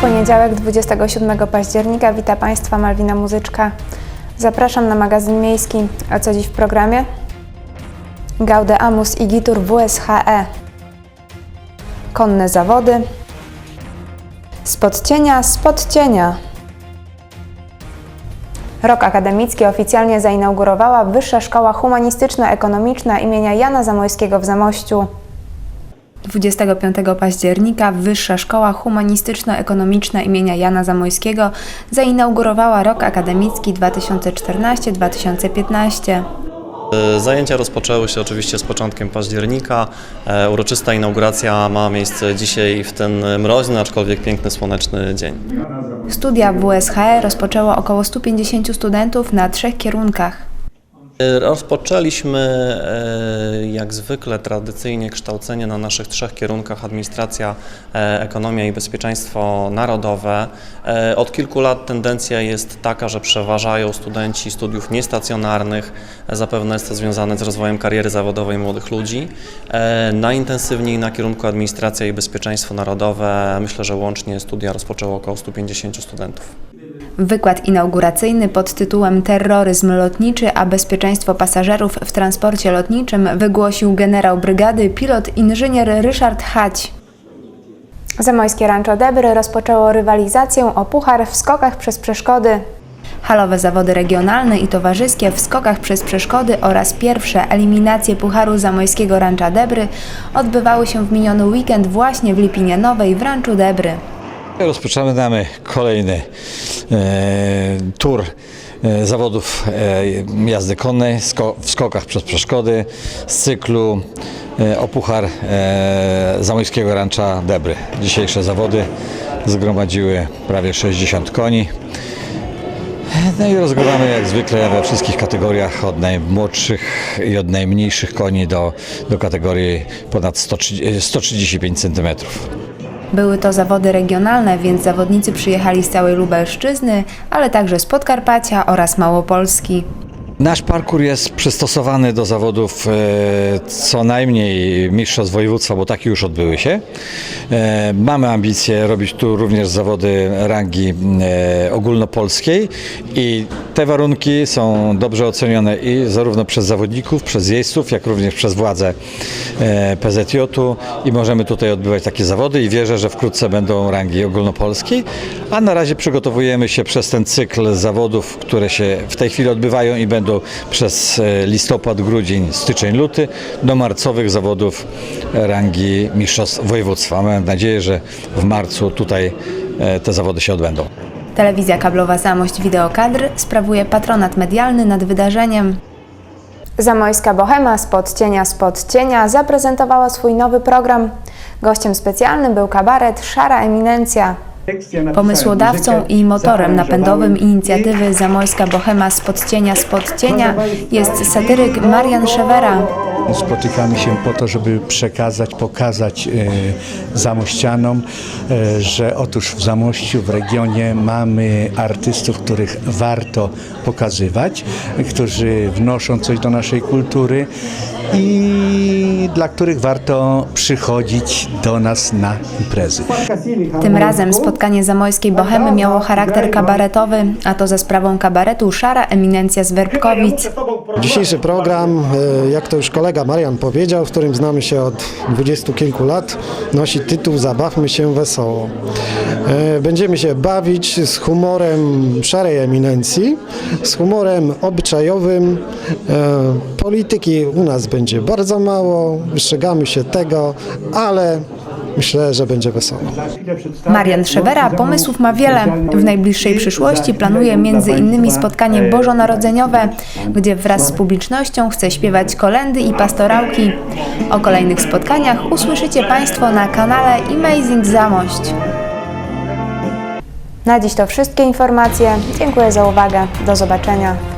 poniedziałek 27 października. Wita Państwa Malwina Muzyczka. Zapraszam na magazyn miejski. A co dziś w programie? Gaude Amus i Gitur WSHE. Konne zawody. Spod cienia, spod cienia. Rok akademicki oficjalnie zainaugurowała Wyższa Szkoła Humanistyczno-Ekonomiczna imienia Jana Zamojskiego w Zamościu. 25 października Wyższa Szkoła Humanistyczno-Ekonomiczna imienia Jana Zamojskiego zainaugurowała rok akademicki 2014-2015. E, Zajęcia rozpoczęły się oczywiście z początkiem października. E, Uroczysta inauguracja ma miejsce dzisiaj w ten mroźny, aczkolwiek piękny, słoneczny dzień. Studia WSHE rozpoczęło około 150 studentów na trzech kierunkach. E, Rozpoczęliśmy e, jak zwykle tradycyjnie kształcenie na naszych trzech kierunkach administracja, e, ekonomia i bezpieczeństwo narodowe. Od kilku lat tendencja jest taka, że przeważają studenci studiów niestacjonarnych. Zapewne jest to związane z rozwojem kariery zawodowej młodych ludzi. Najintensywniej na kierunku administracja i bezpieczeństwo narodowe myślę, że łącznie studia rozpoczęło około 150 studentów. Wykład inauguracyjny pod tytułem Terroryzm lotniczy, a bezpieczeństwo pasażerów w transporcie lotniczym wygłosił generał brygady pilot inżynier Ryszard Hać. Zamojskie Rancho Debry rozpoczęło rywalizację o puchar w skokach przez przeszkody. Halowe zawody regionalne i towarzyskie w skokach przez przeszkody oraz pierwsze eliminacje Pucharu Zamojskiego Rancha Debry odbywały się w miniony weekend właśnie w Lipinie Nowej w Ranchu Debry. Rozpoczynamy kolejny e, tur e, zawodów e, jazdy konnej sko- w skokach przez przeszkody z cyklu e, o puchar e, Zamojskiego Rancha Debry. Dzisiejsze zawody zgromadziły prawie 60 koni. No i rozgrywamy jak zwykle we wszystkich kategoriach od najmłodszych i od najmniejszych koni do, do kategorii ponad 130, 135 cm. Były to zawody regionalne, więc zawodnicy przyjechali z całej Lubelszczyzny, ale także z Podkarpacia oraz Małopolski. Nasz parkour jest przystosowany do zawodów e, co najmniej mistrzostw województwa, bo takie już odbyły się. E, mamy ambicje robić tu również zawody rangi e, ogólnopolskiej i te warunki są dobrze ocenione i zarówno przez zawodników, przez jeźdźców, jak również przez władze PZJ-u i możemy tutaj odbywać takie zawody i wierzę, że wkrótce będą rangi ogólnopolskiej, a na razie przygotowujemy się przez ten cykl zawodów, które się w tej chwili odbywają i będą przez e, listopad, grudzień, styczeń, luty do marcowych zawodów rangi mistrzostw województwa. Mam nadzieję, że w marcu tutaj e, te zawody się odbędą. Telewizja kablowa Zamość Wideokadr sprawuje patronat medialny nad wydarzeniem. Zamojska Bohema spod cienia spod cienia zaprezentowała swój nowy program. Gościem specjalnym był kabaret Szara Eminencja. Pomysłodawcą i motorem napędowym inicjatywy Zamojska Bohema spod cienia spod cienia jest satyryk Marian Szewera. Spotykamy się po to, żeby przekazać, pokazać e, zamościanom, e, że otóż w Zamościu, w regionie mamy artystów, których warto pokazywać, którzy wnoszą coś do naszej kultury i dla których warto przychodzić do nas na imprezy. Tym razem spotkanie zamojskiej bohemy miało charakter kabaretowy, a to za sprawą kabaretu Szara Eminencja z Werbkowic. Dzisiejszy program, e, jak to już kolega Marian powiedział, w którym znamy się od dwudziestu kilku lat, nosi tytuł Zabawmy się wesoło. E, Będziemy się bawić z humorem szarej eminencji, z humorem obyczajowym. E, Polityki u nas będzie bardzo mało, wystrzegamy się tego, ale myślę, że będzie wesoło. Marian Szewera pomysłów ma wiele. W najbliższej przyszłości planuje między innymi spotkanie bożonarodzeniowe, gdzie wraz z publicznością chce śpiewać kolendy i pastorałki. O kolejnych spotkaniach usłyszycie Państwo na kanale Amazing Zamość. Na dziś to wszystkie informacje. Dziękuję za uwagę. Do zobaczenia.